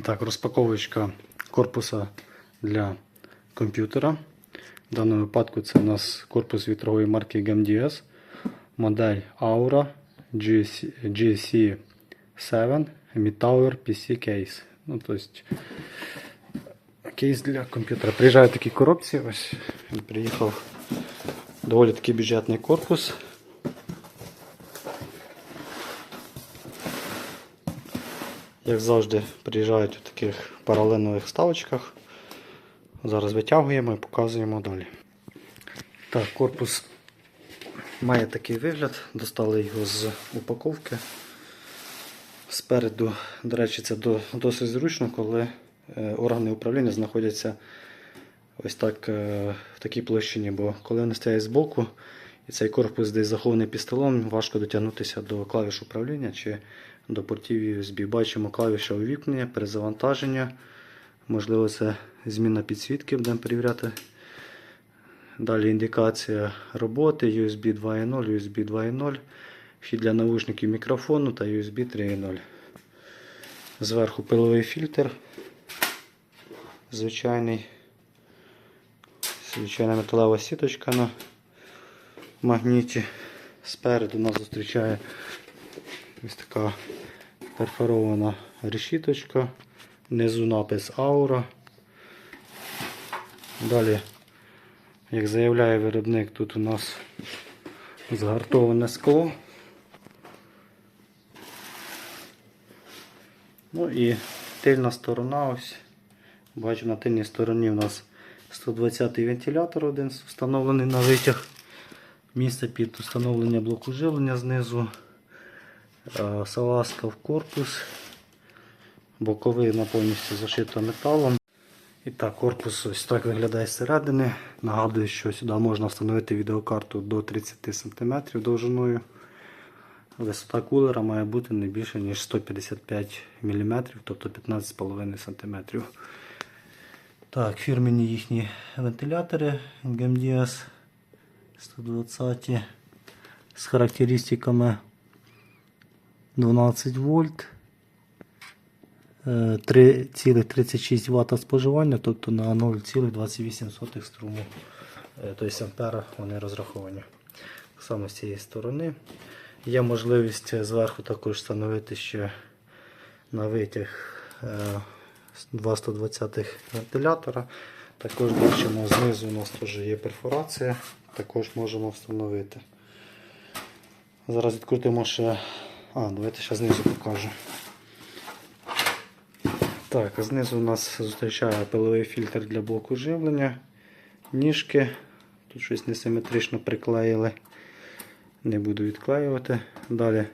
Так, розпаковочка корпуса для комп'ютера. В даному випадку це у нас корпус від торгової марки GMDS, модель Aura GC, GC7 Mid-Tower PC Case. Ну, то есть, кейс для комп'ютера. Приїжджає в такій коробці. Ось він приїхав доволі такий бюджетний корпус. Як завжди, приїжджають у таких паралелевих вставочках. Зараз витягуємо і показуємо далі. Так, корпус має такий вигляд. Достали його з упаковки. Спереду, до речі, це досить зручно, коли е, органи управління знаходяться ось так е, в такій площині, бо коли вони стоять збоку і цей корпус десь захований під столом, важко дотягнутися до клавіш управління чи до портів USB. Бачимо клавіша увімкнення, перезавантаження. Можливо, це зміна підсвітки, будемо перевіряти. Далі індикація роботи, USB 2.0, USB 2.0, вхід для наушників мікрофону та USB 3.0. Зверху пиловий фільтр. Звичайний. Звичайна металева сіточка на магніті. Спереду нас зустрічає ось така перфорована решіточка. Внизу напис Aura. Далі, як заявляє виробник, тут у нас згартоване скло. Ну і тильна сторона ось. Бачу, на тильній стороні у нас 120-й вентилятор один встановлений на витяг. Місце під встановлення блоку живлення знизу. Е, Салазка в корпус. Боковина повністю зашита металом. І так, корпус ось так виглядає зсередини. Нагадую, що сюди можна встановити відеокарту до 30 см довжиною. Висота кулера має бути не більше, ніж 155 мм, тобто 15,5 см. Так, фірмені їхні вентилятори GMDS 120 з характеристиками 12 вольт. е, 3,36 Вт споживання, тобто на 0,28 струму. е, Тобто ампера вони розраховані. Саме з цієї сторони. Є можливість зверху також встановити ще на витяг е, 2 120 вентилятора. Також бачимо знизу у нас теж є перфорація, також можемо встановити. Зараз відкрутимо ще. А, давайте ще знизу покажу. Так, знизу у нас зустрічає пиловий фільтр для блоку живлення, ніжки. Тут щось несиметрично приклеїли. Не буду відклеювати. Далі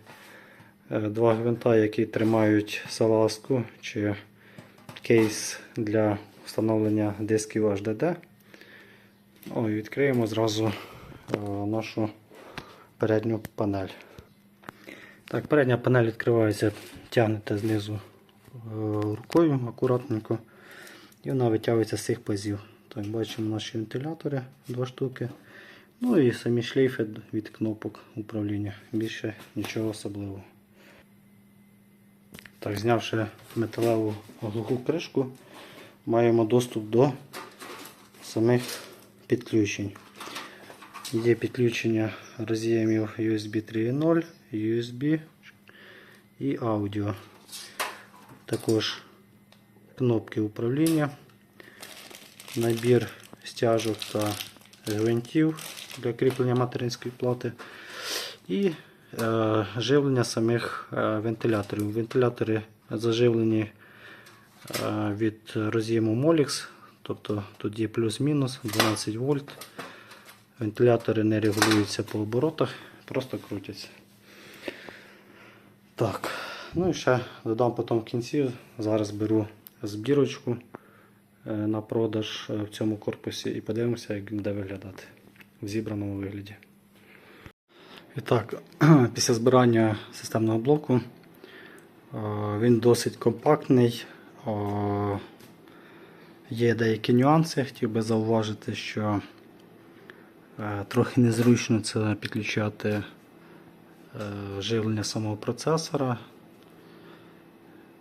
е, два гвинта, які тримають салазку чи кейс для встановлення дисків HDD. І відкриємо зразу е, нашу передню панель. Так, передня панель відкривається, тягнете знизу е, рукою акуратненько. І вона витягується з цих пазів. Так, бачимо наші вентилятори, два штуки. Ну і самі шлейфи від кнопок управління. Більше нічого особливого. Так, знявши металеву глуху кришку, маємо доступ до самих підключень. Є підключення роз'ємів USB 3.0, USB і аудіо. Також кнопки управління, набір стяжок та гвинтів для кріплення материнської плати і е, живлення самих е, вентиляторів. Вентилятори заживлені е, від роз'єму Molix, тобто тут є плюс-мінус 12 вольт. Вентилятори не регулюються по оборотах, просто крутяться. Так, ну і ще додам потім в кінці. Зараз беру збірочку е, на продаж е, в цьому корпусі і подивимося, як він буде виглядати в зібраному вигляді. І так, після збирання системного блоку е, він досить компактний. Є деякі нюанси. Хотів би зауважити, що трохи незручно це підключати е, живлення самого процесора.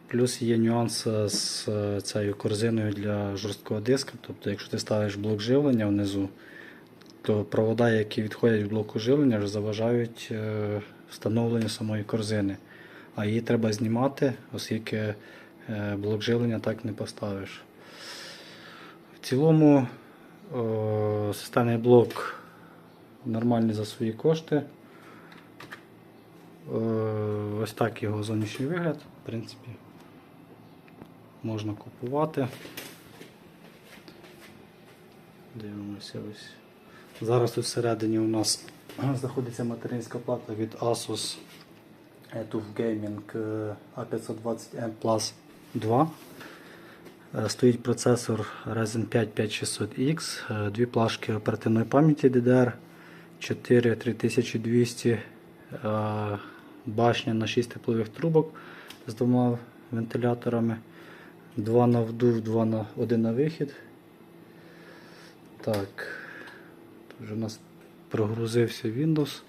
Плюс є нюанс е, з е, цією корзиною для жорсткого диска. Тобто, якщо ти ставиш блок живлення внизу, то провода, які відходять від блоку живлення, заважають е, встановленню самої корзини. А її треба знімати, оскільки е, блок живлення так не поставиш. В цілому системний блок нормальний за свої кошти. Е, Ось так його зовнішній вигляд, в принципі, можна купувати. Дивимося ось. Зараз тут всередині у нас знаходиться материнська плата від Asus TUF Gaming е, A520M Plus 2. Е, Стоїть процесор Ryzen 5 5600X, е, дві плашки оперативної пам'яті DDR, 4 3200, е, башня на 6 теплових трубок з двома вентиляторами, 2 на вдув, 2 на 1 на вихід. Так, вже у нас прогрузився Windows.